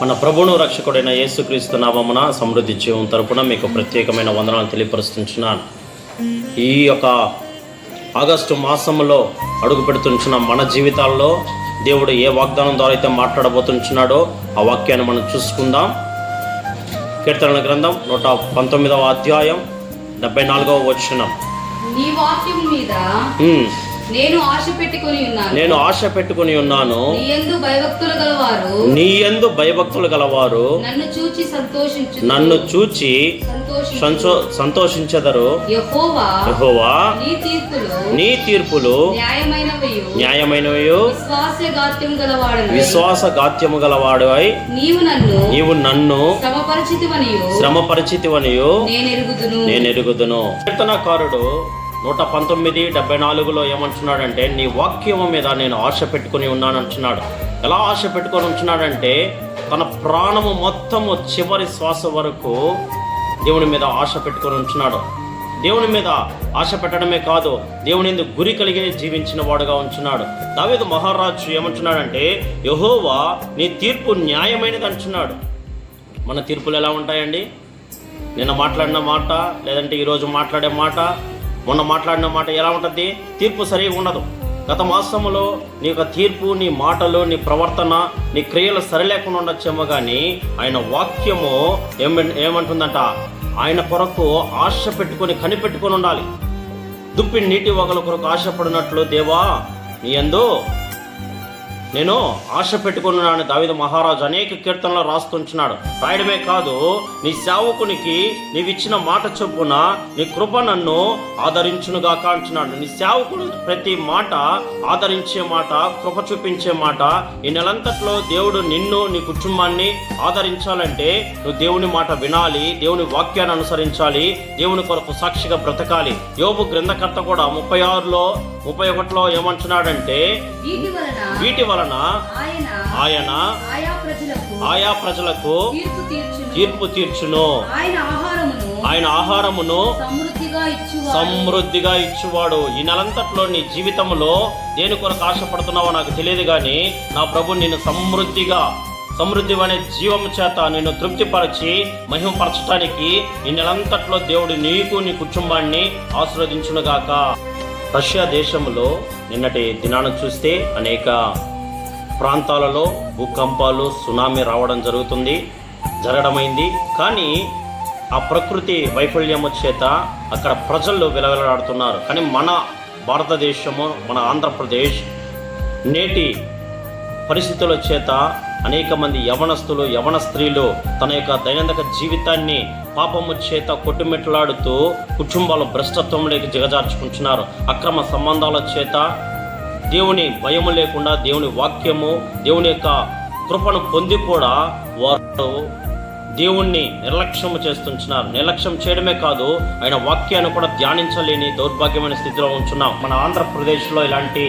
మన ప్రభువును రక్షకుడైన యేసుక్రీస్తు నామమున సమృద్ధి జీవం తరపున మీకు ప్రత్యేకమైన వందనాలు తెలియపరుస్తున్నాను ఈ యొక్క ఆగస్టు మాసంలో అడుగు పెడుతుంచిన మన జీవితాల్లో దేవుడు ఏ వాగ్దానం ద్వారా అయితే మాట్లాడబోతుంటున్నాడో ఆ వాక్యాన్ని మనం చూసుకుందాం. కీర్తన గ్రంథం నూట పంతొమ్మిదవ అధ్యాయం డెబ్బై నాలుగవ వచనం. నేను ఆశ పెట్టుకొని ఉన్నాను. నేను ఆశ పెట్టుకుని ఉన్నాను. నీ యందు భయభక్తులు గలవారు. నీ యందు భయభక్తులు గలవారు. నన్ను చూచి సంతోషించు నన్ను చూచి సంతోషించు సంతో సంతోషించెదరు. యెహోవా నీ తీర్పులు నీ తీర్పులు న్యాయమైనవయు. న్యాయమైనవి విశ్వాసఘాత్యం గలవాడను. విశ్వాసఘాత్యము గలవాడువై. నీవు నన్ను నీవు నన్ను శ్రమపరిచితివనియు. శ్రమపరిచితివనియు. నేను ఎరుగుదును నేను ఎరుగుదును కీర్తనకారుడు నూట పంతొమ్మిది డెబ్బై నాలుగులో ఏమంటున్నాడంటే నీ వాక్యము మీద నేను ఆశ పెట్టుకుని ఉన్నాను అంటున్నాడు ఎలా ఆశ పెట్టుకొని ఉంటున్నాడంటే తన ప్రాణము మొత్తము చివరి శ్వాస వరకు దేవుని మీద ఆశ పెట్టుకొని ఉంటున్నాడు. దేవుని మీద ఆశ పెట్టడమే కాదు దేవుని ఎందుకు గురి కలిగి జీవించిన వాడుగా ఉంచున్నాడు దావేదు మహారాజు ఏమంటున్నాడంటే యహోవా నీ తీర్పు న్యాయమైనది అంటున్నాడు. మన తీర్పులు ఎలా ఉంటాయండి? నిన్న మాట్లాడిన మాట లేదంటే ఈరోజు మాట్లాడే మాట మొన్న మాట్లాడిన మాట ఎలా ఉంటుంది? తీర్పు సరిగా ఉండదు. గత మాసంలో నీ యొక్క తీర్పు నీ మాటలు నీ ప్రవర్తన నీ క్రియలు సరిలేకుండా ఉండొచ్చేమో కానీ ఆయన వాక్యము ఏమ ఏమంటుందంట? ఆయన కొరకు ఆశ పెట్టుకొని కనిపెట్టుకొని ఉండాలి. దుప్పి నీటి వగల కొరకు ఆశపడినట్లు దేవా నీ ఎందు నేను ఆశ పెట్టుకున్నాను దావిద మహారాజు అనేక కీర్తనలు రాస్తుంటున్నాడు రాయడమే కాదు నీ సేవకునికి నీవిచ్చిన మాట చొప్పున నీ కృప నన్ను ఆదరించునుగాక అంటున్నాడు. నీ సేవకుడు ప్రతి మాట ఆదరించే మాట కృప చూపించే మాట ఈ నెలంతట్లో దేవుడు నిన్ను నీ కుటుంబాన్ని ఆదరించాలంటే నువ్వు దేవుని మాట వినాలి దేవుని వాక్యాన్ని అనుసరించాలి దేవుని కొరకు సాక్షిగా బ్రతకాలి. యోబు గ్రంథకర్త కూడా ముప్పై ఆరులో ముప్పై ఒకటిలో ఏమంటున్నాడంటే వీటి వలన వీటి వలన ఆయన ఆయా ప్రజలకు తీర్పు తీర్చును. ఆయన ఆహారమును సమృద్ధిగా ఇచ్చువాడు. ఈ నెలంతట్లో నీ జీవితంలో దేని కొరకు ఆశపడుతున్నావో నాకు తెలియదు కానీ నా ప్రభు నిన్ను సమృద్ధిగా సమృద్ధి అనే జీవము చేత నిన్ను తృప్తిపరచి మహిమపరచడానికి ఈ నెలంతట్లో దేవుడు నీకు నీ కుటుంబాన్ని ఆశీర్వదించునుగాక. రష్యా దేశంలో నిన్నటి దినాన్ని చూస్తే అనేక ప్రాంతాలలో భూకంపాలు సునామీ రావడం జరుగుతుంది జరగడమైంది. కానీ ఆ ప్రకృతి వైఫల్యము చేత అక్కడ ప్రజలు విలవిలలాడుతున్నారు. కానీ మన భారతదేశము మన ఆంధ్రప్రదేశ్ నేటి పరిస్థితుల చేత అనేక మంది యవనస్తులు యవన స్త్రీలు తన యొక్క దైనందిక జీవితాన్ని పాపము చేత కొట్టుమిట్లాడుతూ కుటుంబాలు భ్రష్టత్వంలోకి దిగజార్చుకుంటున్నారు. అక్రమ సంబంధాల చేత దేవుని భయము లేకుండా దేవుని వాక్యము దేవుని యొక్క కృపను పొంది కూడా వారు దేవుణ్ణి నిర్లక్ష్యం చేస్తుంటున్నారు నిర్లక్ష్యం చేయడమే కాదు ఆయన వాక్యాన్ని కూడా ధ్యానించలేని దౌర్భాగ్యమైన స్థితిలో ఉంచున్నాం. మన ఆంధ్రప్రదేశ్లో ఇలాంటి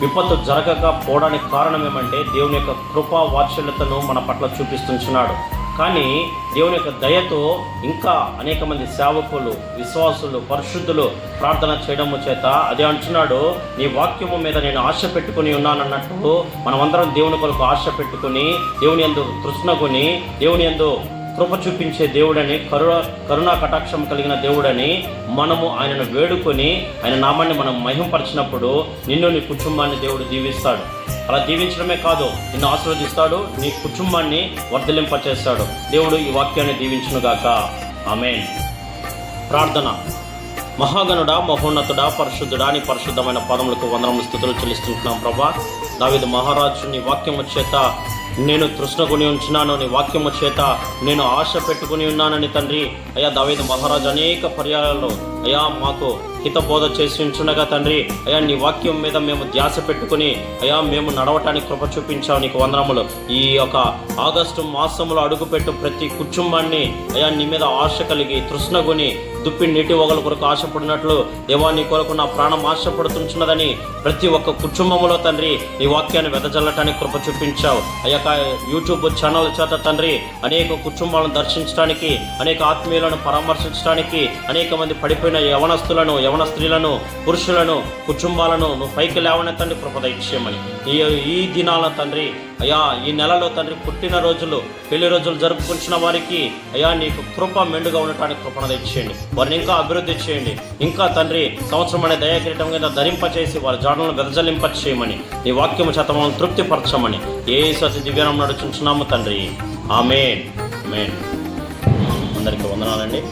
విపత్తు జరగకపోవడానికి కారణం ఏమంటే దేవుని యొక్క కృపా వాత్సల్యతను మన పట్ల చూపిస్తుంటున్నాడు కానీ దేవుని యొక్క దయతో ఇంకా అనేక మంది సేవకులు విశ్వాసులు పరిశుద్ధులు ప్రార్థన చేయడము చేత అదే అంటున్నాడు నీ వాక్యము మీద నేను ఆశ పెట్టుకుని ఉన్నానన్నట్టు మనమందరం దేవుని కొరకు ఆశ పెట్టుకుని దేవుని ఎందు తృష్ణగుని దేవుని ఎందు కృప చూపించే దేవుడని కరుణ కరుణా కటాక్షం కలిగిన దేవుడని మనము ఆయనను వేడుకొని ఆయన నామాన్ని మనం మహింపరిచినప్పుడు నిన్ను నీ కుటుంబాన్ని దేవుడు దీవిస్తాడు. అలా దీవించడమే కాదు నిన్ను ఆశీర్వదిస్తాడు నీ కుటుంబాన్ని వర్ధలింపచేస్తాడు దేవుడు ఈ వాక్యాన్ని దీవించునుగాక. ఆమెన్. ప్రార్థన. మహాగణుడా మహోన్నతుడా పరిశుద్ధుడా నీ పరిశుద్ధమైన పదములకు వందనములు స్థుతులు చెల్లిస్తుంటున్నాం ప్రభా. దావిద మహారాజు నీ వాక్యము చేత నేను తృష్ణకుని ఉంచున్నాను నీ వాక్యము చేత నేను ఆశ పెట్టుకుని ఉన్నానని తండ్రి. అయ్యా దావేది మహారాజు అనేక పర్యాలలో అయ్యా మాకు హితబోధ చేసి ఉంచుండగా తండ్రి. అయా నీ వాక్యం మీద మేము ధ్యాస పెట్టుకుని అయా మేము నడవటానికి కృప చూపించావు నీకు వందనములు. ఈ యొక్క ఆగస్టు మాసంలో అడుగుపెట్టు ప్రతి కుటుంబాన్ని అయా నీ మీద ఆశ కలిగి తృష్ణగుని దుప్పి నీటి ఒకల కొరకు ఆశపడినట్లు దేవా నీ కొరకు నా ప్రాణం ఆశపడుతుంటున్నదని ప్రతి ఒక్క కుటుంబంలో తండ్రి నీ వాక్యాన్ని వెదజల్లటానికి కృప చూపించావు. అయ్యాక యూట్యూబ్ ఛానల్ చేత తండ్రి అనేక కుటుంబాలను దర్శించడానికి అనేక ఆత్మీయులను పరామర్శించడానికి అనేక మంది పడిపోయిన పడిపోయిన యవనస్తులను యవన స్త్రీలను పురుషులను కుటుంబాలను నువ్వు పైకి లేవనెత్తండి కృపద ఇచ్చేయమని ఈ ఈ దినాల తండ్రి అయ్యా ఈ నెలలో తండ్రి పుట్టిన రోజులు పెళ్ళి రోజులు జరుపుకుంటున్న వారికి అయ్యా నీకు కృప మెండుగా ఉండటానికి కృపణ ఇచ్చేయండి వారిని ఇంకా అభివృద్ధి చేయండి. ఇంకా తండ్రి సంవత్సరం అనే దయాకిరీటం కింద ధరింపచేసి వారి జాడలను వెదజలింప చేయమని నీ వాక్యము చేత మమ్మల్ని తృప్తిపరచమని ఏ సతి దివ్యానం నడుచుంటున్నాము తండ్రి. ఆమెన్. మేన్ అందరికీ వందనాలండి.